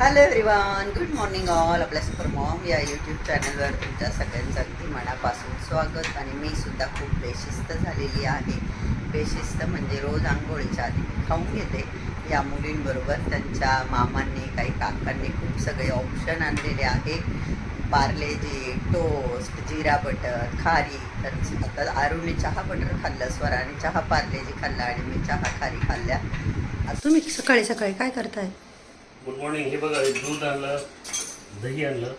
Hello everyone good morning all आपल्या super mom या YouTube चॅनलवर तुमच्या सगळ्यांचं अगदी मनापासून स्वागत. आणि मी सुद्धा खूप बेशिस्त झालेली आहे. बेशिस्त म्हणजे रोज आंघोळीच्या आधी मी खाऊन घेते. या मुलींबरोबर त्यांच्या मामांनी काही काकांनी खूप सगळे ऑप्शन आणलेले आहे. पार्लेजी टोस्ट जिरा बटर खारी. तर आता आरुने चहा बटर खाल्लं स्वराने चहा पार्लेजी खाल्ला आणि मी चहा खारी खाल्ल्या. तुम्ही सकाळी सकाळी काय करताय? गुड मॉर्निंग हे बघा हे दूध आणलं दही आणलं.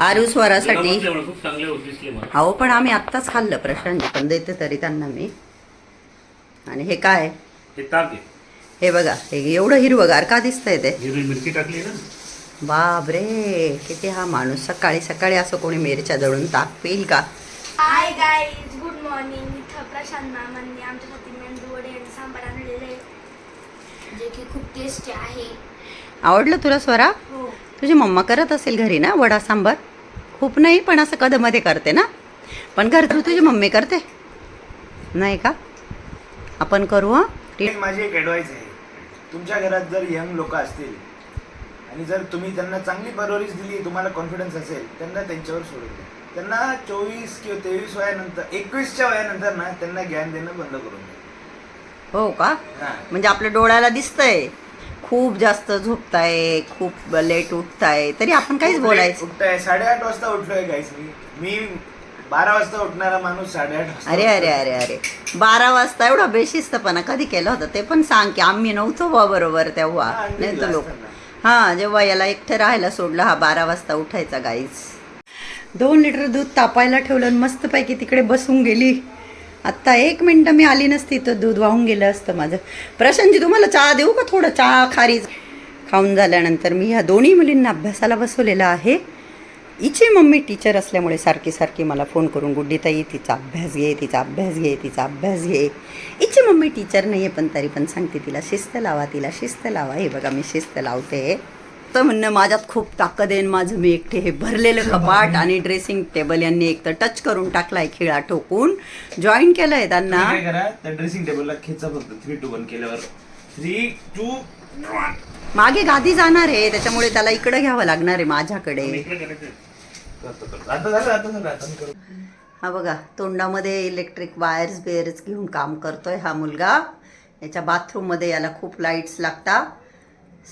आरू स्वरासाठी. खूप चांगले होत दिसले मला. अहो पण आम्ही आत्ताच खाल्लं प्रशांत पण देते तरी त्यांना मी. आणि हे काय? हे ताक आहे. हे बघा हे एवढं हिरवगार का दिसतंय ते? हिरवी मिरची टाकली ना? बाप रे किती हा माणूस. सकाळी सकाळी असं कोणी मिरच्या जळून ताक पिईल का? हाय गाईज गुड मॉर्निंग इथं प्रशांत मामांनी आमच्यासाठी मेंदू वडे आणि सांबार आणलेले आहे, जे की खूप टेस्टी आहे. आवडलं तुला स्वरा? हो. तुझी मम्मा करत असेल घरी ना वडा सांबार? खूप नाही पण असं कधमध्ये करते ना? पण घर तू तुझी मम्मी करते? नाही का? आपण करू हां? एक माझी एक ॲडवाईस आहे. तुमच्या घरात जर यंग लोक असतील आणि जर तुम्ही त्यांना चांगली परवरिश दिली तुम्हाला कॉन्फिडन्स असेल त्यांना त्यांच्यावर सोडून द्या. त्यांना चोवीस किंवा तेवीस वयानंतर एकवीसच्या वयानंतर ना त्यांना ज्ञान देणं बंद करून द्या. हो का? म्हणजे आपल्या डोळ्याला दिसतंय. खूप जास्त झोपताय खूप लेट उठताय. तरी आपण काहीच बोलायचं. उठताय. साडेआठ वाजता उठलोय गाईस मी. मी बारा वाजता उठणारा माणूस साडेआठ वाजता अरे अरे अरे अरे. बारा वाजता एवढा बेशिस्तपणा कधी केला होता? ते पण सांग की आम्ही नव्हतो बा बरोबर तेव्हा. हा, आम्ही नाही तर लोक. हा जेव्हा याला एकटं राहायला सोडलं हा बारा वाजता उठायचा गाईच दोन लिटर दूध तापायला ठेवलं आणि मस्तपैकी तिकडे बसून गेली. आत्ता एक मिनटं मी आली नसती तर दूध वाहून गेलं असतं माझं. प्रशांतजी तुम्हाला चहा देऊ का थोडं? चहा खारी. खाऊन झाल्यानंतर मी ह्या दोन्ही मुलींना अभ्यासाला बसवलेलं आहे. हिची मम्मी टीचर असल्यामुळे सारखी सारखी मला फोन करून गुड्डीताई तिचा अभ्यास घे तिचा अभ्यास घे तिचा अभ्यास घे. हिची मम्मी टीचर नाही आहे पण तरी पण सांगते तिला शिस्त लावा तिला शिस्त लावा. हे बघा मी शिस्त लावते. तर म्हणणं माझ्यात खूप ताकद आहे आणि माझं मी एकटे हे भरलेलं कपाट आणि ड्रेसिंग टेबल यांनी एक तर टच करून टाकलाय खिळा ठोकून. जॉईन केलंय त्यांना. तुम्ही काय करा त्या ड्रेसिंग टेबलला खेचा फक्त थ्री टू वन केल्यावर. थ्री टू मागे गादी जाणार आहे त्याच्यामुळे त्याला इकडे घ्यावं लागणार आहे माझ्याकडे. इकडे करायचं आता झालं आता झालं आता मी करू. हा बघा तोंडामध्ये इलेक्ट्रिक वायर्स बेअर्स घेऊन काम करतोय हा मुलगा. याच्या बाथरूममध्ये याला खूप लाईट्स लागतात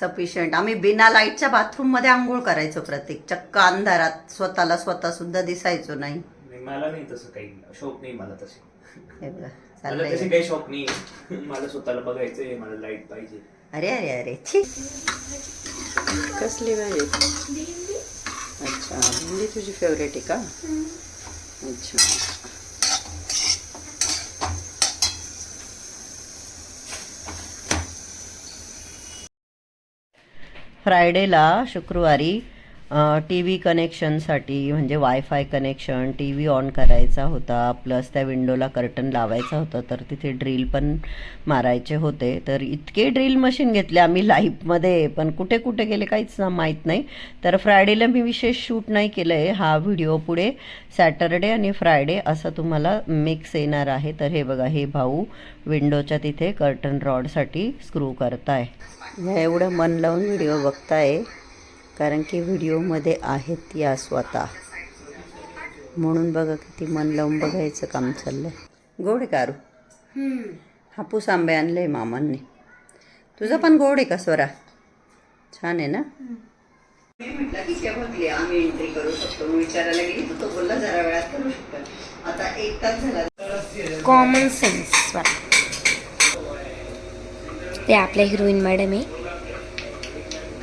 सफिशियंट आम्ही बिना लाईटच्या बाथरूममध्ये आंघोळ करायचो प्रत्येक. चक्क अंधारात स्वतःला स्वतः सुद्धा दिसायचो नाही. नाही, मला नाही तसं काही. शौक नाही मला तसे. हे बघा मला तसे काही शौक नाही. मला स्वतःला बघायचंय मला लाइट पाहिजे. अरे अरे अरे छी. कसली भाजी अच्छा भेंडी तुझी फेवरेट आहे का? अच्छा. फ्रायडेला शुक्रवारी टी व्ही कनेक्शनसाठी म्हणजे wifi connection T V on करायचा होता. प्लस त्या विंडोला कर्टन लावायचा होता. तर तिथे ड्रिल पण मारायचे होते. तर इतके ड्रिल मशीन घेतले आम्ही लाईफमध्ये पण कुठे कुठे गेले काहीच ना माहीत नाही. तर फ्रायडेला मी विशेष शूट नाही केलं आहे हा व्हिडिओ पुढे सॅटरडे आणि फ्रायडे असं तुम्हाला मिक्स येणार आहे. तर हे बघा हे भाऊ विंडोच्या तिथे कर्टन रॉडसाठी स्क्रू करताय. एवढं मन लावून व्हिडिओ बघताय. कारण की व्हिडिओमध्ये आहेत या स्वतः. म्हणून बघा किती मन लावून बघायचं काम चाललंय. गोड आहे कारू? हापूस आंबे आणले मामांनी. तुझं पण गोड आहे का स्वरा? छान आहे ना? मी म्हटलं ठीक आहे बघली आम्ही एंट्री करू शकतो. मी विचारायला गेली तर तो बोलला जरा वेळात करू शकतो. आता एक तास झाला. कॉमन सेन्स ते आपल्या हिरोईन मॅडम आहे.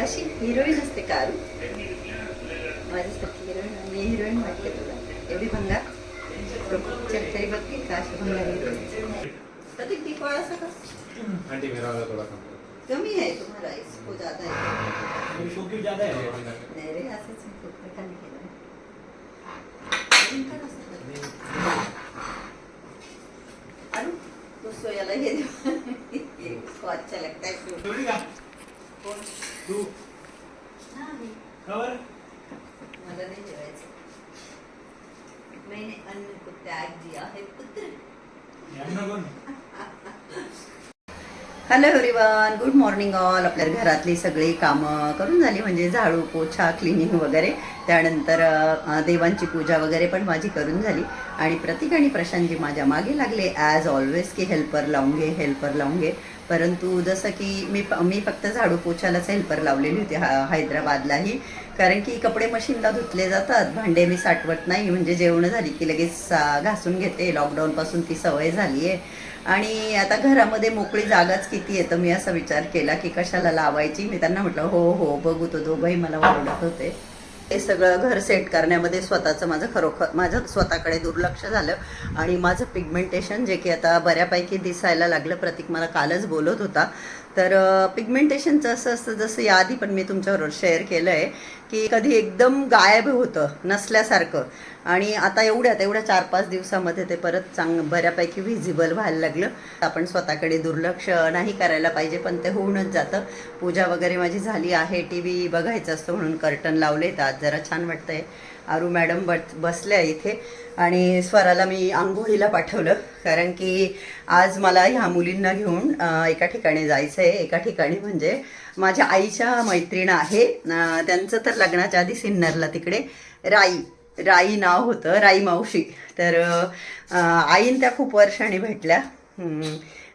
अशी हिरोईन असते कारू माझ्यासारखी हिरोईन मी हिरोईन वाटते तुला. एवढी पिक्चर तरी बघते का अशी हिरोईन? ती फळ असं का? कमी आहे तुम्हाला इसको ज्यादा है नाही रे असंच आहे. प्रकारे केलं. अरे उसको याला हे. अच्छा लगता है. कोण? मला नाही जेवायचं. मैंने अन्न को त्याग दिया है पुत्र. Hello everyone good morning all आपल्या घरातली सगळी कामं करून झाली म्हणजे झाडू पोछा क्लिनिंग वगैरे. त्यानंतर देवांची पूजा वगैरे पण माझी करून झाली. आणि प्रतीक आणि प्रशांतजी माझ्या मागे लागले ॲज ऑलवेज की हेल्पर लावून घे हेल्पर लावून घे. परंतु जसं की मी मी फक्त झाडू पोछालाच हेल्पर लावलेली होती हा हैदराबादलाही. कारण की कपडे मशीनला धुतले जातात भांडे मी साठवत नाही म्हणजे जेवणं झाली की लगेच घासून घेते. लॉकडाऊनपासून ती सवय झाली आहे आणि आता घरामध्ये मोकळी जागाच किती आहे तर मी असा विचार केला की कशाला लावायची? मी त्यांना म्हटलं हो हो बघू तो दोघंही मला ओरडत होते. हे सगळं घर सेट करण्यामध्ये स्वतःचं माझं खरोखर माझं स्वतःकडे दुर्लक्ष झालं. आणि माझं पिगमेंटेशन जे की आता बऱ्यापैकी दिसायला लागलं प्रतीक मला कालच बोलत होता. तर पिगमेंटेशनचं असं असतं जसं याआधी पण मी तुमच्याबरोबर शेअर केलं आहे की कधी एकदम गायब होतं नसल्यासारखं. आणि आता एवढ्यात एवढ्या चार पाच दिवसामध्ये ते परत चांग बऱ्यापैकी व्हिजिबल व्हायला लागलं. आपण स्वतःकडे दुर्लक्ष नाही करायला पाहिजे पण ते होऊनच जातं. पूजा वगैरे माझी झाली आहे टी व्ही बघायचं असतं म्हणून कर्टन लावले तर आज जरा छान वाटतंय. आरू मॅडम बस बसल्या इथे. आणि स्वराला मी आंघोळीला पाठवलं कारण की आज मला ह्या मुलींना घेऊन एका ठिकाणी जायचं आहे एका ठिकाणी म्हणजे माझ्या आईच्या मैत्रीण आहे. त्यांचं तर लग्नाच्या आधी सिन्नरला तिकडे. राई राई नाव होतं राई मावशी. तर आईन त्या खूप वर्षांनी भेटल्या.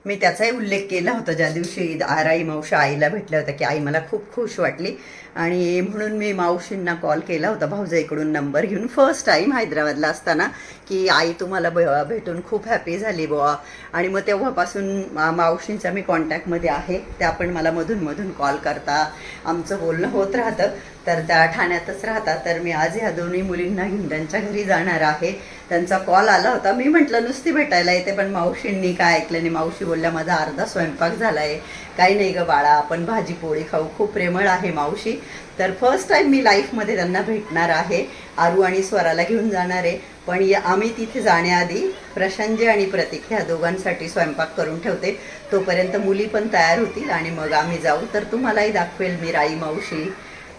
मी त्याचाही उल्लेख केला होता ज्या दिवशी आराई मावशी आईला भेटल्या होत्या की आई मला खूप खुश वाटली. आणि म्हणून मी मावशींना कॉल केला होता. भाऊजाईकडून नंबर घेऊन. फर्स्ट टाईम हैदराबादला असताना की आई तुम्हाला भ- भेटून खूप हॅपी झाली बुवा. आणि मग तेव्हापासून मावशींच्या मी कॉन्टॅक्टमध्ये आहे. त्या पण मला मधून मधून कॉल करता. आमचं बोलणं होत राहतं. तर त्या ठाण्यातच राहतात तर मी आज ह्या दोन्ही मुलींना घेऊन त्यांच्या घरी जाणार आहे. त्यांचा कॉल आला होता. मी म्हटलं नुसती भेटायला येते पण मावशींनी काय ऐकलं नाही. मावशी बोलल्या माझा अर्धा स्वयंपाक झाला आहे काही नाही गं बाळा आपण भाजी पोळी खाऊ. खूप प्रेमळ आहे मावशी. तर फर्स्ट टाईम मी लाईफमध्ये त्यांना भेटणार आहे. आरू आणि स्वराला घेऊन जाणार आहे. पण या आम्ही तिथे जाण्याआधी प्रशांजय आणि प्रतीक ह्या दोघांसाठी स्वयंपाक करून ठेवते. तोपर्यंत मुली पण तयार होतील आणि मग आम्ही जाऊ. तर तुम्हालाही दाखवेल मी राई मावशी.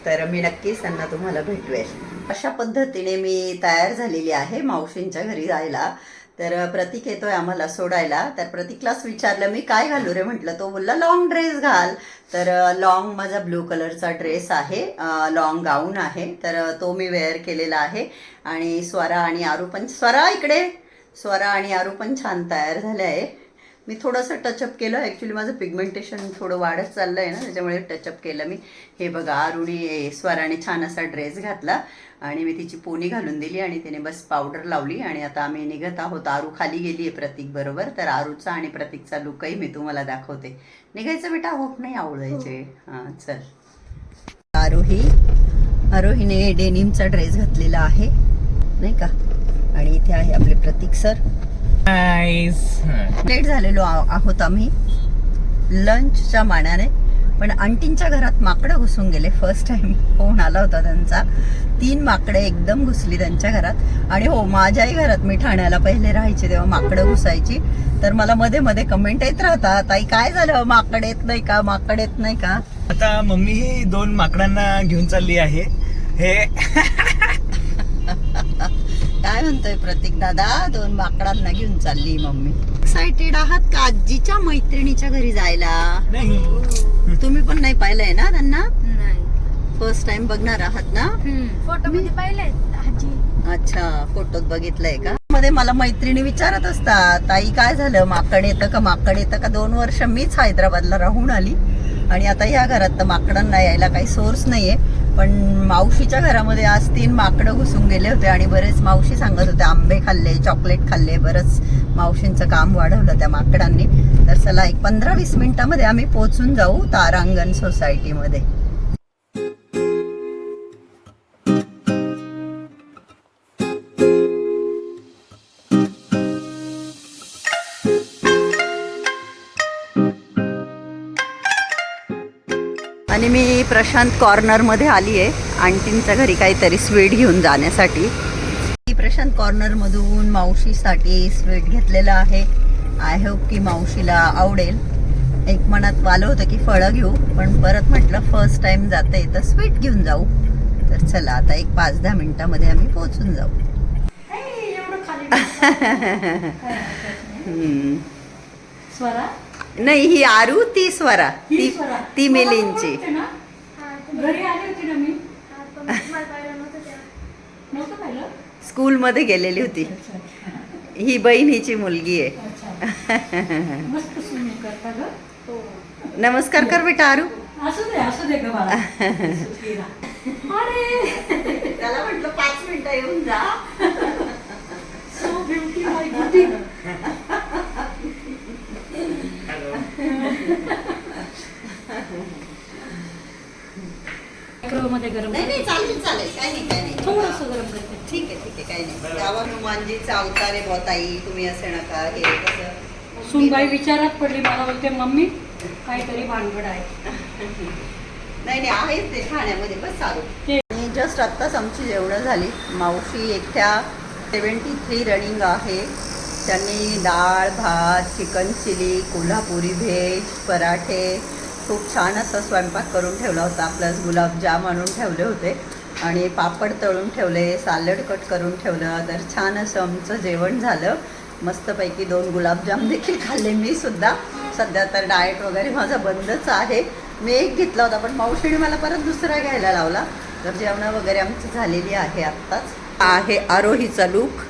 तर मी नक्कीच त्यांना तुम्हाला भेटवेल. अशा पद्धतीने मी तयार झालेली आहे मावशींच्या घरी जायला. तर प्रतीक येतोय आम्हाला सोडायला. तर प्रतीकलाच विचारलं मी काय घालू रे? म्हटलं तो बोलला लॉंग ड्रेस घाल. तर लॉंग माझा ब्लू कलरचा ड्रेस आहे लॉंग गाऊन आहे. तर तो मी वेअर केलेला आहे. आणि स्वरा आणि आरू पण स्वरा इकडे. स्वरा आणि आरू पण छान तयार झाले आहे. मी थोडंसं टचअप केलं. ॲक्च्युली माझं पिगमेंटेशन थोडं वाढत चाललं आहे ना त्याच्यामुळे टचअप केलं मी. हे बघा आरुणी स्वराने छान असा ड्रेस घातला आणि मी तिची पोनी घालून दिली आणि तिने बस पावडर लावली आणि आता आम्ही निघत आहोत. आरू खाली गेली आहे प्रतीक बरोबर. तर आरूचा आणि प्रतीकचा लुकही मी तुम्हाला दाखवते. निघायचं बेटा होप नाही आवडायचे हां. चल. आरोही आरोहीने डेनिमचा ड्रेस घातलेला आहे नाही का? आणि इथे आहे आपले प्रतीक सर लेट झालेलो आहोत आम्ही. लंचच्या मानाने. पण आंटींच्या घरात माकडं घुसून गेले फर्स्ट टाइम फोन आला होता त्यांचा. तीन माकडे एकदम घुसली त्यांच्या घरात. आणि हो माझ्याही घरात मी ठाण्याला पहिले राहायचे तेव्हा माकडं घुसायची. तर मला मध्ये मध्ये कमेंट येत राहतात. ताई काय झालं? माकड येत नाही का? माकड येत नाही का? आता मम्मी ही दोन माकडांना घेऊन चालली आहे. हे काय म्हणतोय प्रतीक दादा? दोन माकडांना घेऊन चालली मम्मी. एक्साइटेड आहात का आजीच्या मैत्रिणीच्या घरी जायला? नाही. तुम्ही पण नाही पाहिलंय ना त्यांना? नाही. फर्स्ट टाइम बघणार आहात ना? फोटो मध्ये पाहिलंय आजी. अच्छा फोटोत बघितलंय का? मध्ये मला मैत्रिणी विचारत असतात ताई काय झालं? माकड येतं का? माकड येतं का? दोन वर्ष मीच हैदराबादला राहून आली. आणि आता या घरात तर माकडांना यायला काही सोर्स नाहीये. पण मावशीच्या घरामध्ये आज तीन माकडं घुसून गेले होते आणि बरेच मावशी सांगत होते आंबे खाल्ले चॉकलेट खाल्ले बरंच मावशींचं काम वाढवलं त्या माकडांनी. तर चला एक पंधरा वीस मिनिटामध्ये आम्ही पोहोचून जाऊ तारांगण सोसायटीमध्ये आणि मी प्रशांत कॉर्नरमध्ये आली आहे. आंटींच्या घरी काहीतरी स्वीट घेऊन जाण्यासाठी. मी प्रशांत कॉर्नरमधून मावशीसाठी स्वीट घेतलेलं आहे. आय होप की मावशीला आवडेल. एक मनात वालं होतं की फळं घेऊ पण परत म्हटलं फर्स्ट टाइम जाते तर स्वीट घेऊन जाऊ. तर चला आता एक पाच दहा मिनिटामध्ये आम्ही पोहोचून जाऊ. स्वरा? नाही ही आरू ती स्वरा ही ती स्वरा. ती मला मिलिंदची ओळखते ना? हा, तुम्ही- घरी आली होती ना मी? हा, पण मला पाहिलं नव्हतं तेव्हा. नव्हतं पाहिलं? स्कूलमध्ये गेलेली होती. अच्छा ही बहीण हिची मुलगी आहे. अच्छा. मस्त स्विमिंग करता ग. हो. नमस्कार कर बेटा आरू. असू दे असू दे ग बाळा. अरे! त्याला म्हटलं पाच मिनिटं येऊन जा. सो ब्युटी माय ब्युटी मध्ये गरम नाही नाही चालेल चालेल काय नाही काय नाही. थोडस गरम करते. ठीक आहे ठीक आहे काही नाही. गावा हनुमानजीचा अवतार आहे बुवा ताई तुम्ही असे नका हे कसं? सुनबाई विचारात पडली मला बोलते मम्मी काहीतरी भानगड आहे. नाही नाही आहेच ते ठाण्यामध्ये बस चालू. आणि जस्ट आत्ताच आमची जेवणं झाली. मावशी एकट्या सेवन्टी थ्री रनिंग आहे. त्यांनी डाळ भात चिकन चिली कोल्हापुरी व्हेज पराठे खूप छान असा स्वयंपाक करून ठेवला होता. प्लस गुलाबजाम आणून ठेवले होते. आणि पापड तळून ठेवले सॅलड कट करून ठेवलं. तर छान असं आमचं जेवण झालं. मस्तपैकी दोन गुलाबजाम देखील खाल्ले मी सुद्धा. सध्या तर डाएट वगैरे माझा बंदच आहे. मी एक घेतला होता पण मावशीने मला परत दुसरा घ्यायला लावला. तर जेवणं वगैरे आमची झालेली आहे आत्ताच. आहे आरोहीचा लूक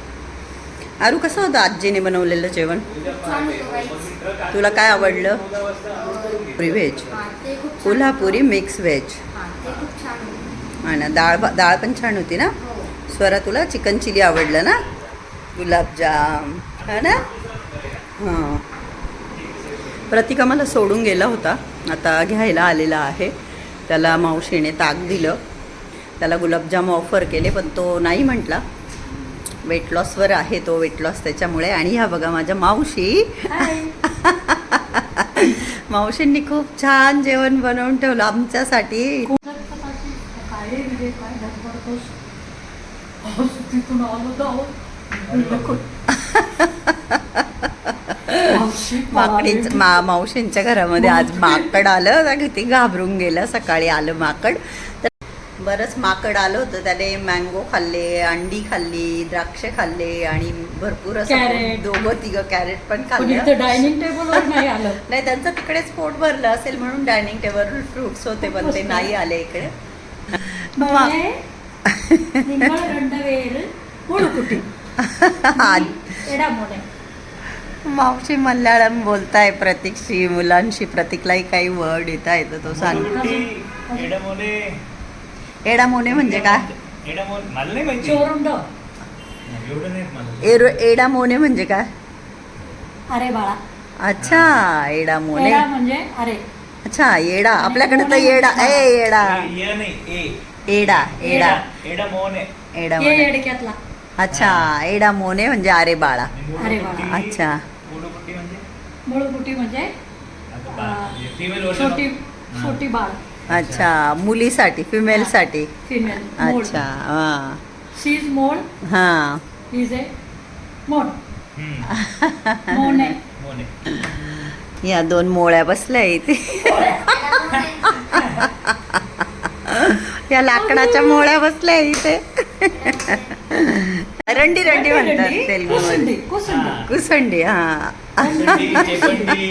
आरू कसं होतं आजीने बनवलेलं जेवण. तुला काय आवडलं? Puri veg Kolhapuri mix veg हा, ना डाळ भा- डाळ पण छान होती ना? स्वरा तुला चिकन चिली आवडलं ना? गुलाबजाम. हा ना? हां. प्रतीक आम्हाला सोडून गेला होता. आता घ्यायला आलेला आहे. त्याला मावशीने ताक दिलं. त्याला गुलाबजाम ऑफर केले पण तो नाही म्हटला. वेट लॉसवर आहे तो वेट लॉस त्याच्यामुळे. आणि ह्या बघा माझ्या मावशी. मावशींनी खूप छान जेवण बनवून ठेवलं आमच्यासाठी. माकडीच मा मावशींच्या घरामध्ये आज माकड आलं. किती घाबरून गेलं. सकाळी आलं माकड. बरंच माकड आलं होतं. त्याने मँगो खाल्ले अंडी खाल्ली द्राक्ष खाल्ले आणि भरपूर असं कॅरेट. दोघं तिघं कॅरेट पण खाल्लं. डायनिंग टेबलवर नाही आलं. नाही त्यांचं तिकडेच पोट भरलं असेल म्हणून डायनिंग टेबलवर फ्रुट्स होते पण ते नाही आले इकडे. मावशी मल्याळम बोलताय प्रतीकशी मुलांशी प्रतीकलाही काही वर्ड येता येतं तो सांग. एडामोने एडा मोने म्हणजे काय? एडामोन मला नाही माहिती. चोरुंड. एवढं नाही मला एरो एडा मोने म्हणजे काय? अरे बाळा. अच्छा एडा मोने एडा म्हणजे अरे. अच्छा येडा. आपल्याकडे तर येडा ए येडा. ए- ये नाही ए. एडा एडा एडा मोने एडा ये मोने येडक्यातला अच्छा एडा मोने म्हणजे अरे बाळा. अरे बाळा. अच्छा. मोडोपट्टी म्हणजे? मुळकुटी म्हणजे आता अं, बा- female version छोटी of- छोटी बाळ. अच्छा मुलीसाठी फिमेलसाठी फिमेल अच्छा हा. शी इज मोड हा. इज ए मोड हम्म. मोने मोने या दोन मोळ्या बसल्या इथे. या लाकडाच्या मोळ्या बसल्या इथे. रंडी रंडी म्हणतात तेलगूमध्ये कुसुंडी कुसुंडी. हा. कुसंडी हा. चेपंडी, चेपंडी.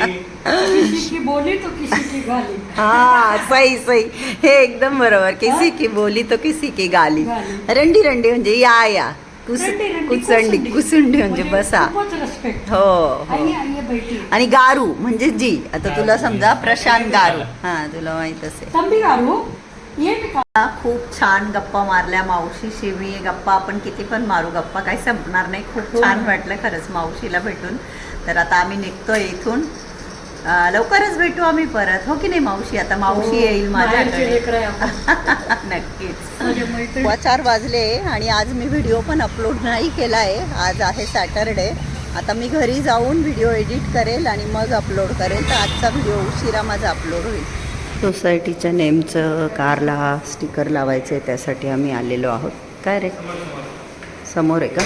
किसी की बोली तो किसी की गाली. हा सही सही हे एकदम बरोबर. किसी की बोली तो किसी की गाली. रंडी रंडी म्हणजे या या. कुस कुसंडी कुसुंडी. म्हणजे बसा. खूपच रिस्पेक्ट हो हो. आणि गारू म्हणजे जी. आता तुला समजा प्रशांत गारू. हा तुला माहीत असेल. गारू? खूप छान गप्पा मारल्या. मावशीशी मी गप्पा आपण किती पण मारू गप्पा काही संपणार नाही. खूप हो. छान वाटलं खरंच मावशीला भेटून. तर आता आम्ही निघतोय इथून. लवकरच भेटू आम्ही परत. हो की नाही मावशी? आता मावशी येईल हो, माझ्याकडे. नक्कीच. माझ्या सव्वा चार वाजले आणि आज मी व्हिडिओ पण अपलोड नाही केला आहे. आज आहे सॅटरडे. आता मी घरी जाऊन व्हिडिओ एडिट करेल आणि मग अपलोड करेल. तर आजचा व्हिडिओ उशिरा माझा अपलोड होईल. सोसायटीच्या नेमचं कारला स्टिकर लावायचं आहे त्यासाठी आम्ही आलेलो आहोत. काय रे? समोर आहे का?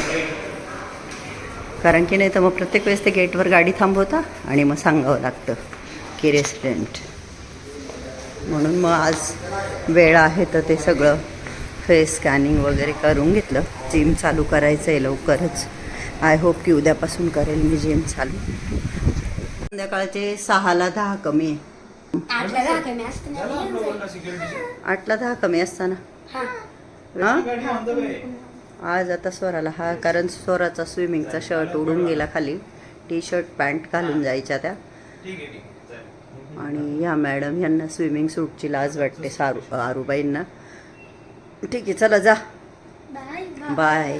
कारण की नाही तर मग प्रत्येक वेळेस ते गेटवर गाडी थांबवता आणि मग सांगावं लागतं की रेसिडेंट म्हणून मग आज वेळ आहे तर ते सगळं फेस स्कॅनिंग वगैरे करून घेतलं. जिम चालू करायचं आहे लवकरच. आय होप की उद्यापासून करेल मी जिम चालू. संध्याकाळचे सहाला दहा कमी आहे. आठला दहा कमी असतं ना आठला दहा कमी असताना. हा. हा? आज आता स्वराला हा कारण स्वराचा स्विमिंगचा शर्ट उडून गेला खाली. टी शर्ट पॅन्ट घालून जायच्या त्या. आणि ह्या मॅडम यांना स्विमिंग सूटची लाज वाटते सारू आरूबाईंना. ठीक आहे चला जा. बाय.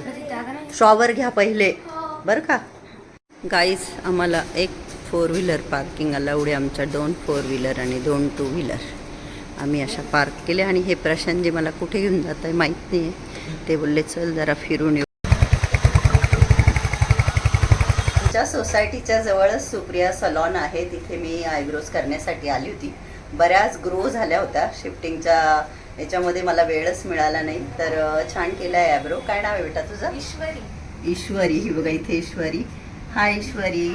शॉवर घ्या पहिले. बरं का? गाईज आम्हाला एक फोर व्हीलर पार्किंग अलाउड आहे आमच्या दोन फोर व्हीलर आणि दोन टू व्हीलर. आम्ही अशा पार्क केल्या आणि हे प्रशांत जे मला कुठे घेऊन जात आहे माहीत नाही आहे ते बोलले चल जरा फिरून येऊ. आमच्या सोसायटीच्या जवळच सुप्रिया सलॉन आहे. तिथे मी आयब्रोज करण्यासाठी आली होती. बऱ्याच ग्रो झाल्या होत्या. शिफ्टिंगच्या याच्यामध्ये मला वेळच मिळाला नाही. तर छान केलं आहे आयब्रो. काय नाव आहे बेटा तुझं? ईश्वरी. ईश्वरी. ही बघा इथे ईश्वरी. हा ईश्वरी.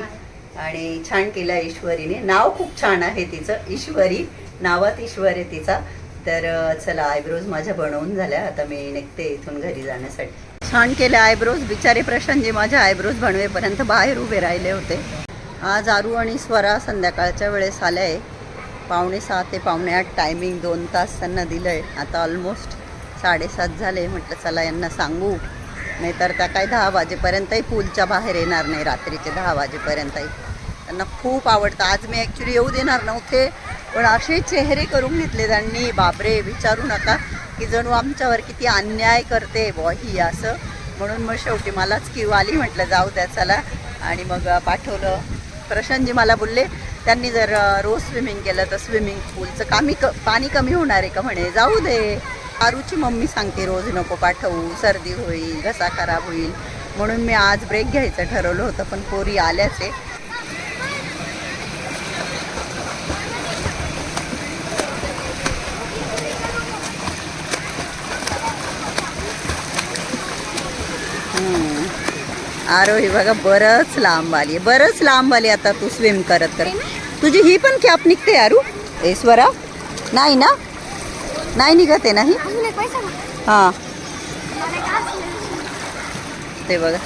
आणि छान केलं ईश्वरीने. नाव खूप छान आहे तिचं ईश्वरी. नावात ईश्वर आहे तिचा. तर चला आयब्रोज माझ्या बनवून झाल्या. आता मी निघते इथून घरी जाण्यासाठी. छान केलं आयब्रोज. बिचारे प्रशांत जे माझ्या आयब्रोज बनवेपर्यंत बाहेर उभे राहिले होते. आज आरू आणि स्वरा संध्याकाळच्या वेळेस आल्या आहे पावणे सहा ते पावणे आठ टायमिंग दोन तास त्यांना दिलं आहे आता ऑलमोस्ट साडेसात झाले. म्हटलं चला यांना सांगू. नाहीतर त्या काय दहा वाजेपर्यंतही पूलच्या बाहेर येणार नाही. रात्रीचे दहा वाजेपर्यंतही. त्यांना खूप आवडतं. आज मी ॲक्च्युली येऊ देणार नव्हते पण असे चेहरे करून घेतले त्यांनी. बापरे विचारू नका की जणू आमच्यावर किती अन्याय करते. बॉ ही असं. म्हणून मग शेवटी मलाच किव आली म्हटलं जाऊ द्या चला. आणि मग पाठवलं. प्रशांतजी मला बोलले त्यांनी जर रोज स्विमिंग केलं तर स्विमिंग पूलचं कामी क पाणी कमी होणार आहे का? म्हणे जाऊ दे. आरूची मम्मी सांगते रोज नको पाठवू. सर्दी होईल घसा खराब होईल. म्हणून मी आज ब्रेक घ्यायचं ठरवलं होतं पण पोरी आल्याच आहे. आरोही बघा बरंच लांब आली आहे. बरंच लांब आली आता तू स्विम करत करत. तुझी ही पण कॅप निघते आरू ऐश्वरा नाही ना? नाही निघत आहे नाही हां. ते बघा.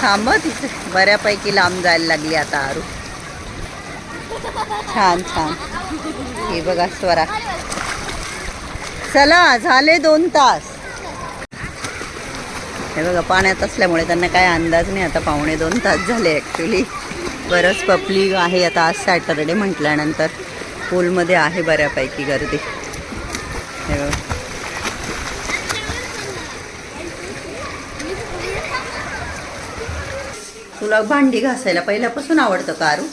थांब तिथे. बऱ्यापैकी लांब जायला लागली आता आरू. छान छान. हे बघा स्वरा. चला झाले दोन तास. हे बघा पाण्यात असल्यामुळे त्यांना काय अंदाज नाही. आता पावणे दोन तास झाले ॲक्च्युली बरंच पब्लिक आहे आता आज सॅटरडे म्हटल्यानंतर. पूलमध्ये आहे बऱ्यापैकी गर्दी. हे बघा. तुला भांडी घासायला पहिल्यापासून आवडतं का आरू?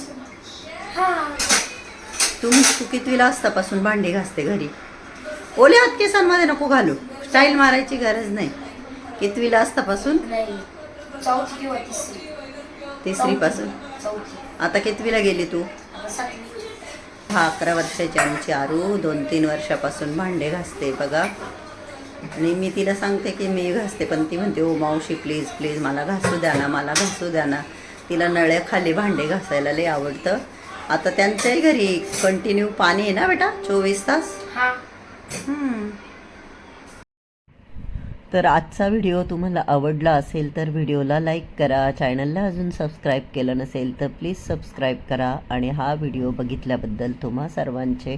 हा तू तू कितवीला असतापासून भांडी घासते घरी. ओले हात केसांमध्ये नको घालू. स्टाईल मारायची गरज नाही. कितवीला असतापासून? नाही चौथी किंवा तिसरी. तिसरीपासून. आता कितवीला गेली तू? हा अकरा वर्षाची आमची आरू. दोन तीन वर्षापासून भांडे घासते बघा. आणि मी तिला सांगते की मी घासते पण ती म्हणते ओ मावशी प्लीज प्लीज मला घासू द्या ना मला घासू द्या ना. तिला नळ्याखाली भांडे घासायला लय आवडतं. आता त्यांच्याही घरी कंटिन्यू पाणी आहे ना बेटा? चोवीस तास? हा. तर आजचा व्हिडिओ तुम्हाला आवडला असेल तर व्हिडिओला लाईक करा चॅनलला अजून सबस्क्राईब केलं नसेल तर प्लीज सबस्क्राईब करा आणि हा व्हिडिओ बघितल्याबद्दल तुम्हा सर्वांचे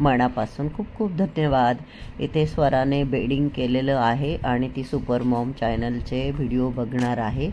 मनापासून खूप खूप धन्यवाद. इथे स्वराने बेडिंग केलेलं आहे आणि ती सुपर मॉम चॅनलचे व्हिडिओ बघणार आहे.